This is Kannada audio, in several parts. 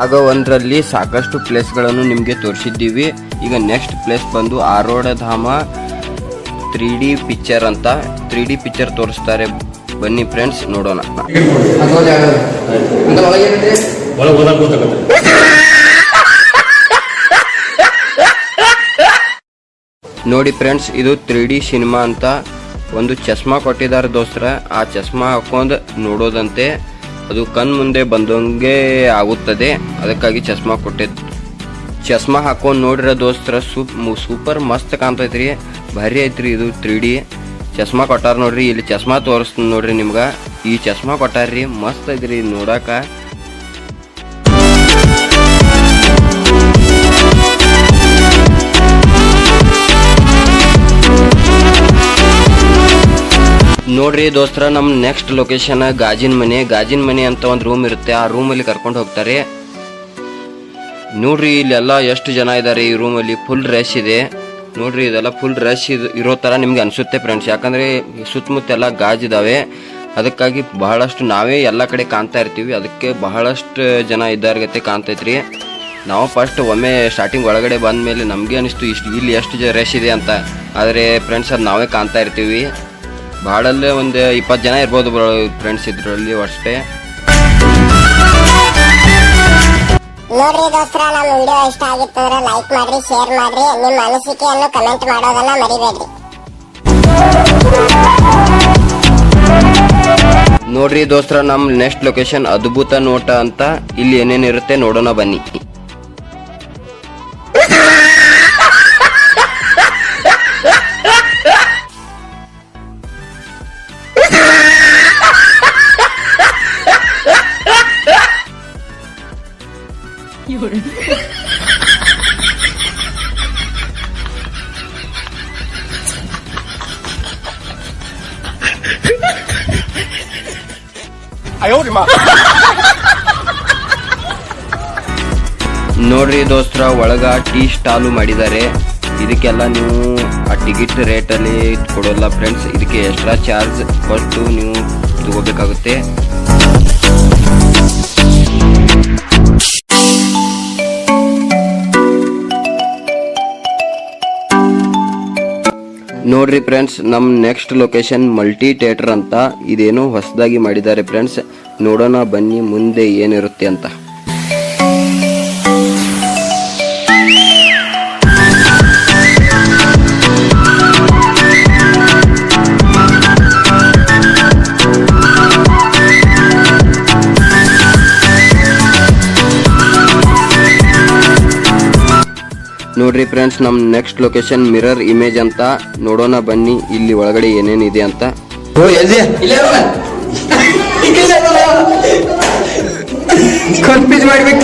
ಆಗ ಒಂದರಲ್ಲಿ ಸಾಕಷ್ಟು ಪ್ಲೇಸ್ಗಳನ್ನು ನಿಮಗೆ ತೋರಿಸಿದ್ದೀವಿ. ಈಗ ನೆಕ್ಸ್ಟ್ ಪ್ಲೇಸ್ ಬಂದು ಆರೋಡ ಧಾಮ ತ್ರೀ ಡಿ ಪಿಕ್ಚರ್ ಅಂತ. ತ್ರೀ ಡಿ ಪಿಕ್ಚರ್ ತೋರಿಸ್ತಾರೆ. ಬನ್ನಿ ಫ್ರೆಂಡ್ಸ್, ನೋಡೋಣ. ನೋಡಿ ಫ್ರೆಂಡ್ಸ್, ಇದು ತ್ರೀ ಡಿ ಸಿನಿಮಾ ಅಂತ. ಒಂದು ಚಸ್ಮಾ ಕೊಟ್ಟಿದ್ದಾರೆ ದೋಸ್ತರ. ಆ ಚಸ್ಮಾ ಹಾಕೊಂಡು ನೋಡೋದಂತೆ. ಅದು ಕಣ್ ಮುಂದೆ ಬಂದಂಗೆ ಆಗುತ್ತದೆ. ಅದಕ್ಕಾಗಿ ಚಸ್ಮಾ ಕೊಟ್ಟಿದ್ದು ಚಸ್ಮಾ ಹಾಕೊಂಡು ನೋಡಿರೋ ದೋಸ್ತರ ಸೂಪ್ ಸೂಪರ್ ಮಸ್ತ್ ಕಾಣ್ತೈತ್ರಿ. ಭಾರಿ ಐತ್ರಿ ಇದು ತ್ರೀ ಡಿ ಚಸ್ಮಾ ಕೊಟ್ಟಾರ ನೋಡ್ರಿ, ಇಲ್ಲಿ ಚಸ್ಮಾ ತೋರಿಸ್ತೀನಿ ನೋಡ್ರಿ ನಿಮ್ಗೆ. ಈ ಚಸ್ಮಾ ಕೊಟ್ಟಾರ್ರಿ ಮಸ್ತ್ ಐತ್ರಿ ನೋಡಾಕ. ನೋಡ್ರಿ ದೋಸ್ತರ, ನಮ್ ನೆಕ್ಸ್ಟ್ ಲೊಕೇಶನ್ ಗಾಜಿನ ಮನೆ. ಗಾಜಿನ ಮನೆ ಅಂತ ಒಂದು ರೂಮ್ ಇರುತ್ತೆ. ಆ ರೂಮಲ್ಲಿ ಕರ್ಕೊಂಡು ಹೋಗ್ತಾರೆ. ನೋಡ್ರಿ, ಇಲ್ಲೆಲ್ಲ ಎಷ್ಟು ಜನ ಇದ್ದಾರೆ ಈ ರೂಮಲ್ಲಿ ಫುಲ್ ರಶ್ ಇದೆ. ನೋಡ್ರಿ, ಇದೆಲ್ಲ ಫುಲ್ ರಶ್ ಇರೋ ತರ ನಿಮ್ಗೆ ಅನಿಸುತ್ತೆ ಫ್ರೆಂಡ್ಸ್ ಯಾಕಂದ್ರೆ ಸುತ್ತಮುತ್ತ ಎಲ್ಲ ಗಾಜಿದಾವೆ ಅದಕ್ಕಾಗಿ ಬಹಳಷ್ಟು ನಾವೇ ಎಲ್ಲ ಕಡೆ ಕಾಣ್ತಾ ಇರ್ತೀವಿ. ಅದಕ್ಕೆ ಬಹಳಷ್ಟು ಜನ ಇದ್ದಾರ್ಗತ್ತೆ ಕಾಣ್ತೈತ್ರಿ. ನಾವು ಫಸ್ಟ್ ಒಮ್ಮೆ ಸ್ಟಾರ್ಟಿಂಗ್ ಒಳಗಡೆ ಬಂದ ಮೇಲೆ ನಮಗೆ ಅನಿಸ್ತು, ಇಷ್ಟು ಇಲ್ಲಿ ಎಷ್ಟು ರಶ್ ಇದೆ ಅಂತ. ಆದರೆ ಫ್ರೆಂಡ್ಸ್ ಅದು ನಾವೇ ಕಾಣ್ತಾ ಇರ್ತೀವಿ. ಭಾಳಲ್ಲೇ ಒಂದು ಇಪ್ಪತ್ತು ಜನ ಇರ್ಬೋದು ಫ್ರೆಂಡ್ಸ್ ಇದರಲ್ಲಿ ಅಷ್ಟೇ. ನೋಡ್ರಿ ದೋಸ್ತರ ನಮ್ಮ ವಿಡಿಯೋ ಇಷ್ಟ ಆಗಿತ್ತು ಅಂದ್ರೆ ಲೈಕ್ ಮಾಡ್ರಿ ಶೇರ್ ಮಾಡ್ರಿ ನಿಮ್ಮ ಅನಿಸಿಕೆಯನ್ನು ಕಮೆಂಟ್ ಮಾಡೋದನ್ನ ಮರಿಬೇಡ್ರಿ. ನೋಡ್ರಿ ದೋಸ್ತರ ನಮ್ಮ ನೆಕ್ಸ್ಟ್ ಲೊಕೇಶನ್ ಅದ್ಭುತ ನೋಟ ಅಂತ ಇಲ್ಲಿ ಏನೇನಿರುತ್ತೆ ನೋಡೋಣ ಬನ್ನಿ. ನೋಡ್ರಿ ದೋಸ್ತರ, ಒಳಗ ಟೀ ಸ್ಟಾಲು ಮಾಡಿದ್ದಾರೆ. ಇದಕ್ಕೆಲ್ಲ ನೀವು ಆ ಟಿಕೆಟ್ ರೇಟಲ್ಲಿ ಕೊಡೋಲ್ಲ ಫ್ರೆಂಡ್ಸ್ ಇದಕ್ಕೆ ಎಕ್ಸ್ಟ್ರಾ ಚಾರ್ಜ್ ಕೊಟ್ಟು ನೀವು ತಗೋಬೇಕಾಗುತ್ತೆ. ನೋಡ್ರಿ ಫ್ರೆಂಡ್ಸ್ ನಮ್ಮ ನೆಕ್ಸ್ಟ್ ಲೊಕೇಶನ್ ಮಲ್ಟಿ ಥಿಯೇಟರ್ ಅಂತ. ಇದೇನೋ ಹೊಸದಾಗಿ ಮಾಡಿದ್ದಾರೆ ಫ್ರೆಂಡ್ಸ್ ನೋಡೋಣ ಬನ್ನಿ ಮುಂದೆ ಏನಿರುತ್ತೆ ಅಂತ. ನೋಡ್ರಿ ಫ್ರೆಂಡ್ಸ್ ನಮ್ಮ ನೆಕ್ಸ್ಟ್ ಲೊಕೇಶನ್ ಮಿರರ್ ಇಮೇಜ್ ಅಂತ. ನೋಡೋಣ ಬನ್ನಿ ಇಲ್ಲಿ ಒಳಗಡೆ ಏನೇನಿದೆ ಅಂತ. ಕನ್ಫ್ಯೂಸ್ ಮಾಡ್ಬೇಕು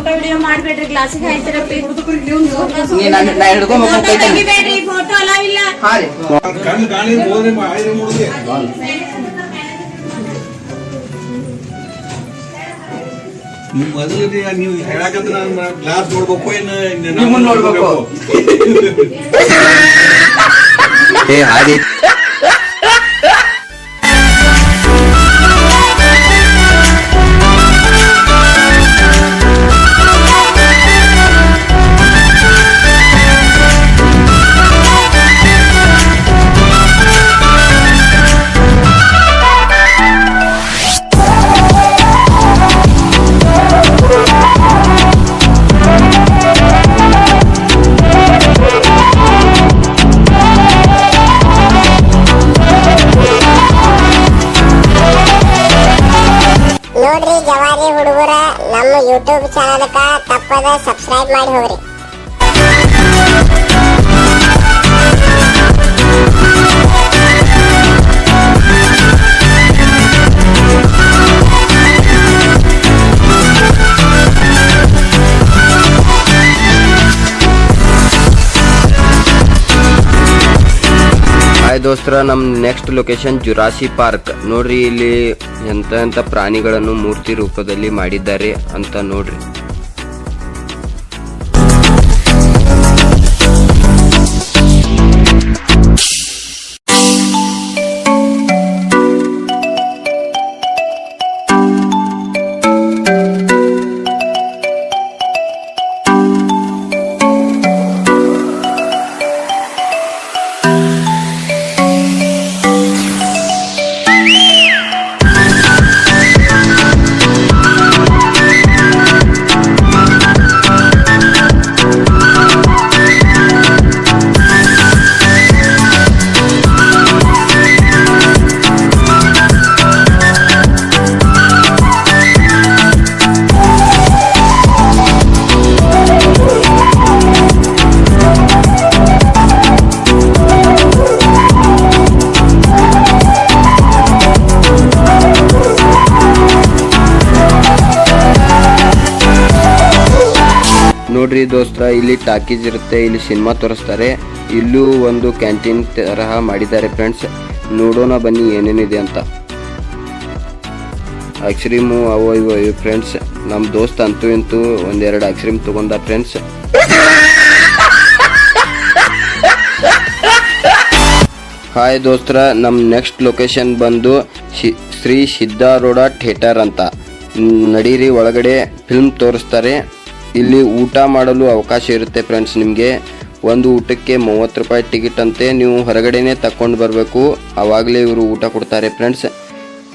ಫೋಟೋ ವಿಡಿಯೋ ಮಾಡ್ಬೇಡ್ರಿ ಗ್ಲಾಸಿಗೆ ಹಾಯ್ತಿರಪ್ಪ. ತೆಗಿಬೇಡ್ರಿ ಫೋಟೋ ಅಲಾವ್ ಇಲ್ಲ. ನೀವು ಹೇಳಕಂತ ನಾನು ಗ್ಲಾಸ್ ನೋಡ್ಬೇಕು ಏನು? ನಿಮ್ಮನ್ನ ನೋಡ್ಬೇಕು. ಏ ಹಾದಿ. ಹುಡುಗರ ನಮ್ಮ ಯೂಟ್ಯೂಬ್ ಚಾನಲ್ಕ ತಪ್ಪದ ಸಬ್ಸ್ಕ್ರೈಬ್ ಮಾಡಿ ಹೋಗ್ರಿ. ಹಾಯ್ ದೋಸ್ತರ ನಮ್ಮ ನೆಕ್ಸ್ಟ್ ಲೊಕೇಶನ್ ಜುರಾಸಿ ಪಾರ್ಕ್. ನೋಡ್ರಿ, ಇಲ್ಲಿ ಎಂತ ಎಂತ ಪ್ರಾಣಿಗಳನ್ನು ಮೂರ್ತಿ ರೂಪದಲ್ಲಿ ಮಾಡಿದ್ದಾರೆ ಅಂತ ನೋಡ್ರಿ. ನೋಡ್ರಿ ದೋಸ್ತರ, ಇಲ್ಲಿ ಟಾಕೀಸ್ ಇರುತ್ತೆ, ಇಲ್ಲಿ ಸಿನಿಮಾ ತೋರಿಸ್ತಾರೆ. ಇಲ್ಲೂ ಒಂದು ಕ್ಯಾಂಟೀನ್ ತರಹ ಮಾಡಿದ್ದಾರೆ ಫ್ರೆಂಡ್ಸ್. ನೋಡೋಣ ಬನ್ನಿ ಏನೇನಿದೆ ಅಂತ. ಐಸ್ಕ್ರೀಮು ಅವೋ ಇವೋ ಇವು ಫ್ರೆಂಡ್ಸ್. ನಮ್ಮ ದೋಸ್ತ ಅಂತೂ ಇಂತೂ ಒಂದೆರಡು ಐಸ್ಕ್ರೀಮ್ ತಗೊಂಡ ಫ್ರೆಂಡ್ಸ್. ಹಾಯ್ ದೋಸ್ತರ ನಮ್ಮ ನೆಕ್ಸ್ಟ್ ಲೊಕೇಶನ್ ಬಂದು ಶ್ರೀ ಸಿದ್ದಾರೂಢ ಥಿಯೇಟರ್ ಅಂತ. ನಡೀರಿ, ಒಳಗಡೆ ಫಿಲ್ಮ್ ತೋರಿಸ್ತಾರೆ. ಇಲ್ಲಿ ಊಟ ಮಾಡಲು ಅವಕಾಶ ಇರುತ್ತೆ ಫ್ರೆಂಡ್ಸ್ ನಿಮಗೆ. ಒಂದು ಊಟಕ್ಕೆ ಮೂವತ್ತು ರೂಪಾಯಿ ಟಿಕೆಟ್ ಅಂತೆ ನೀವು ಹೊರಗಡೆನೇ ತಕ್ಕೊಂಡು ಬರಬೇಕು. ಆವಾಗಲೇ ಇವರು ಊಟ ಕೊಡ್ತಾರೆ ಫ್ರೆಂಡ್ಸ್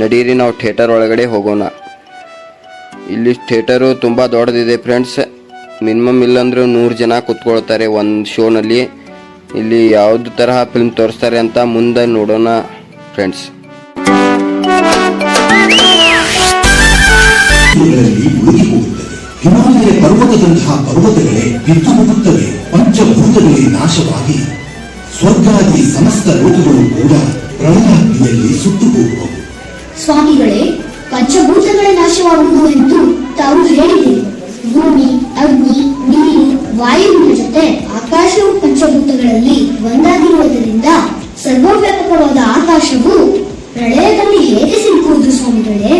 ನಡೀರಿ, ನಾವು ಥಿಯೇಟರ್ ಒಳಗಡೆ ಹೋಗೋಣ. ಇಲ್ಲಿ ಥಿಯೇಟರು ತುಂಬ ದೊಡ್ಡದಿದೆ ಫ್ರೆಂಡ್ಸ್ ಮಿನಿಮಮ್ ಇಲ್ಲಾಂದ್ರೆ ನೂರು ಜನ ಕೂತ್ಕೊಳ್ತಾರೆ ಒಂದು ಶೋನಲ್ಲಿ ಇಲ್ಲಿ ಯಾವುದು ತರಹ ಫಿಲ್ಮ್ ತೋರಿಸ್ತಾರೆ ಅಂತ ಮುಂದೆ ನೋಡೋಣ ಫ್ರೆಂಡ್ಸ್ ಹಿಮಾಲಯ ಪರ್ವತದಂತಹ ಪರ್ವತಗಳೇ ಬಿದ್ದು ಹೋಗುತ್ತವೆ ಪಂಚಭೂತಗಳೇ ನಾಶವಾಗಿ. ಸ್ವರ್ಗಾದಿ ಸಮಸ್ತ ಲೋಕಗಳು ಕೂಡ ಪ್ರಳಯಾಗ್ನಿಯಲ್ಲಿ ಸುಟ್ಟು ಹೋಗುವವು ಸ್ವಾಮಿಗಳೇ, ಪಂಚಭೂತಗಳೇ ನಾಶವಾಗುವುದು ಎಂದು ತಾವು ಹೇಳಿದೆ ಭೂಮಿ, ಅಗ್ನಿ, ನೀರು, ವಾಯುವಿನ ಜೊತೆ ಆಕಾಶವು ಪಂಚಭೂತಗಳಲ್ಲಿ ಒಂದಾಗಿರುವುದರಿಂದ ಸರ್ವವ್ಯಾಪಕವಾದ ಆಕಾಶವು ಪ್ರಳಯದಲ್ಲಿ ಹೇಗೆ ಸಿಲುಕುವುದು ಸ್ವಾಮಿಗಳೇ?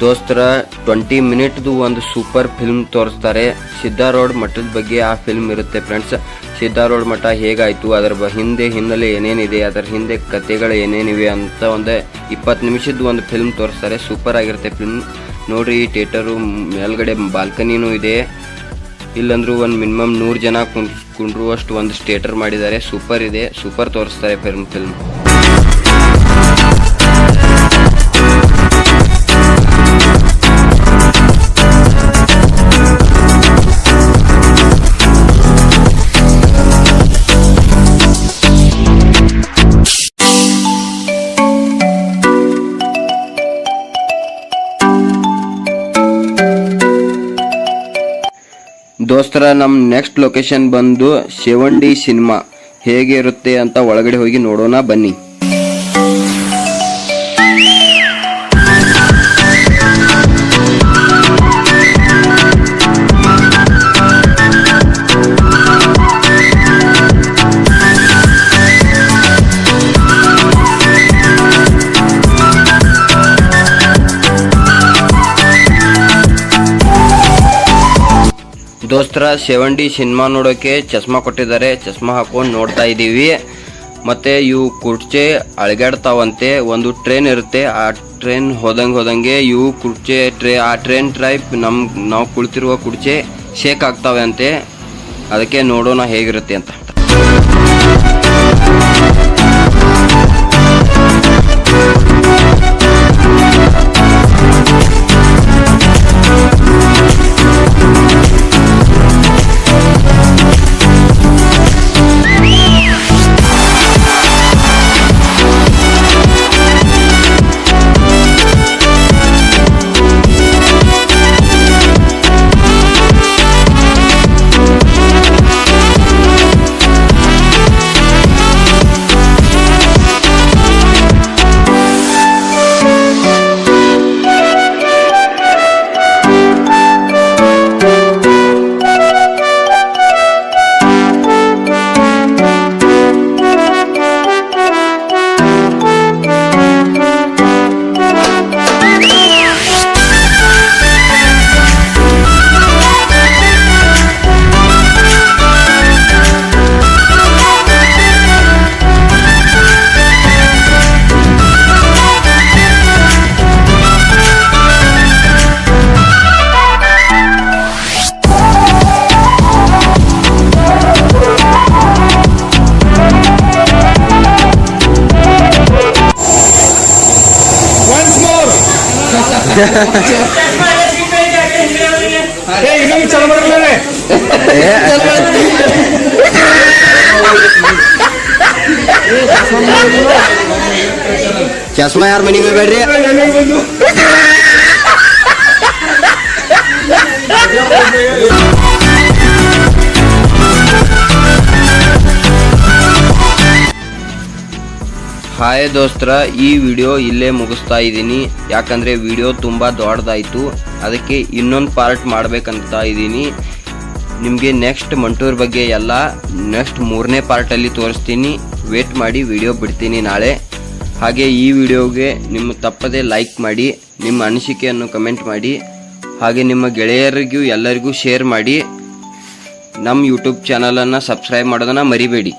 ದೋಸ್ತರ ಟ್ವೆಂಟಿ ಮಿನಿಟ್ದು ಒಂದು ಸೂಪರ್ ಫಿಲ್ಮ್ ತೋರಿಸ್ತಾರೆ. ಸಿದ್ಧಾರೂಢ ಮಠದ ಬಗ್ಗೆ ಆ ಫಿಲ್ಮ್ ಇರುತ್ತೆ ಫ್ರೆಂಡ್ಸ್. ಸಿದ್ಧಾರೂಢ ಮಠ ಹೇಗಾಯಿತು? ಅದರ ಹಿಂದೆ ಹಿನ್ನೆಲೆ ಏನೇನಿದೆ? ಅದರ ಹಿಂದೆ ಕತೆಗಳು ಏನೇನಿವೆ ಅಂತ ಒಂದು ಇಪ್ಪತ್ತು ನಿಮಿಷದ್ದು ಒಂದು ಫಿಲ್ಮ್ ತೋರಿಸ್ತಾರೆ. ಸೂಪರ್ ಆಗಿರುತ್ತೆ ಫಿಲ್ಮ್. ನೋಡ್ರಿ ಥಿಯೇಟರು ಮೇಲ್ಗಡೆ ಬಾಲ್ಕನಿನೂ ಇದೆ. ಇಲ್ಲಂದ್ರೂ ಒಂದು ಮಿನಿಮಮ್ ನೂರು ಜನ ಕುಂಡ್ರುವಷ್ಟು ಒಂದು ಸ್ಟೇಟರ್ ಮಾಡಿದ್ದಾರೆ. ಸೂಪರ್ ಇದೆ. ಸೂಪರ್ ತೋರಿಸ್ತಾರೆ ಫಿಲ್ಮ್ ಫಿಲ್ಮ್. ದೋಸ್ತರ ನಮ್ಮ ನೆಕ್ಸ್ಟ್ ಲೊಕೇಶನ್ ಬಂದು ಶಿವಂಡಿ ಸಿನಿಮಾ ಹೇಗೆ ಇರುತ್ತೆ ಅಂತ ಒಳಗಡೆ ಹೋಗಿ ನೋಡೋಣ ಬನ್ನಿ. ದೋಸ್ತರ ಸೆವೆಂಟಿ ಸಿನಿಮಾ ನೋಡೋಕೆ ಚಸ್ಮಾ ಕೊಟ್ಟಿದ್ದಾರೆ. ಚಸ್ಮಾ ಹಾಕೊಂಡು ನೋಡ್ತಾ ಇದ್ದೀವಿ. ಮತ್ತೆ ಇವು ಕುರ್ಚೆ ಅಳಗಾಡ್ತಾವಂತೆ. ಒಂದು ಟ್ರೈನ್ ಇರುತ್ತೆ. ಆ ಟ್ರೈನ್ ಹೋದಂಗೆ ಹೋದಂಗೆ ಇವು ಕುರ್ಚೆ ಟ್ರೇ ಆ ಟ್ರೈನ್ ಟ್ರೈಪ್ ನಮ್, ನಾವು ಕುಳಿತಿರುವ ಕುರ್ಚೆ ಶೇಕ್ ಆಗ್ತಾವೆ ಅಂತೆ ಅದಕ್ಕೆ ನೋಡೋಣ ಹೇಗಿರುತ್ತೆ ಅಂತ. ಏ, ಇನ್ನೊಂದು ಚಲೋ ಬರಲ್ಲ ಚಸ್ಮಾ ಯಾರ ಮನೆಗೆ ಹಾಯ್ ದೋಸ್ತರ, ಈ ವಿಡಿಯೋ ಇಲ್ಲೇ ಮುಗಿಸ್ತಾ ಇದ್ದೀನಿ. ಯಾಕಂದರೆ ವಿಡಿಯೋ ತುಂಬ ದೊಡ್ಡದಾಯಿತು. ಅದಕ್ಕೆ ಇನ್ನೊಂದು ಪಾರ್ಟ್ ಮಾಡಬೇಕಂತ ಇದ್ದೀನಿ. ನಿಮಗೆ ನೆಕ್ಸ್ಟ್ ಮಂಟೂರ್ ಬಗ್ಗೆ ಎಲ್ಲ ನೆಕ್ಸ್ಟ್ ಮೂರನೇ ಪಾರ್ಟಲ್ಲಿ ತೋರಿಸ್ತೀನಿ. ವೇಟ್ ಮಾಡಿ ವಿಡಿಯೋ ಬಿಡ್ತೀನಿ ನಾಳೆ. ಹಾಗೆ ಈ ವಿಡಿಯೋಗೆ ನಿಮ್ಮ ತಪ್ಪದೇ ಲೈಕ್ ಮಾಡಿ, ನಿಮ್ಮ ಅನಿಸಿಕೆಯನ್ನು ಕಮೆಂಟ್ ಮಾಡಿ, ಹಾಗೆ ನಿಮ್ಮ ಗೆಳೆಯರಿಗೂ ಎಲ್ಲರಿಗೂ ಶೇರ್ ಮಾಡಿ. ನಮ್ಮ ಯೂಟ್ಯೂಬ್ ಚಾನಲನ್ನು ಸಬ್ಸ್ಕ್ರೈಬ್ ಮಾಡೋದನ್ನು ಮರಿಬೇಡಿ.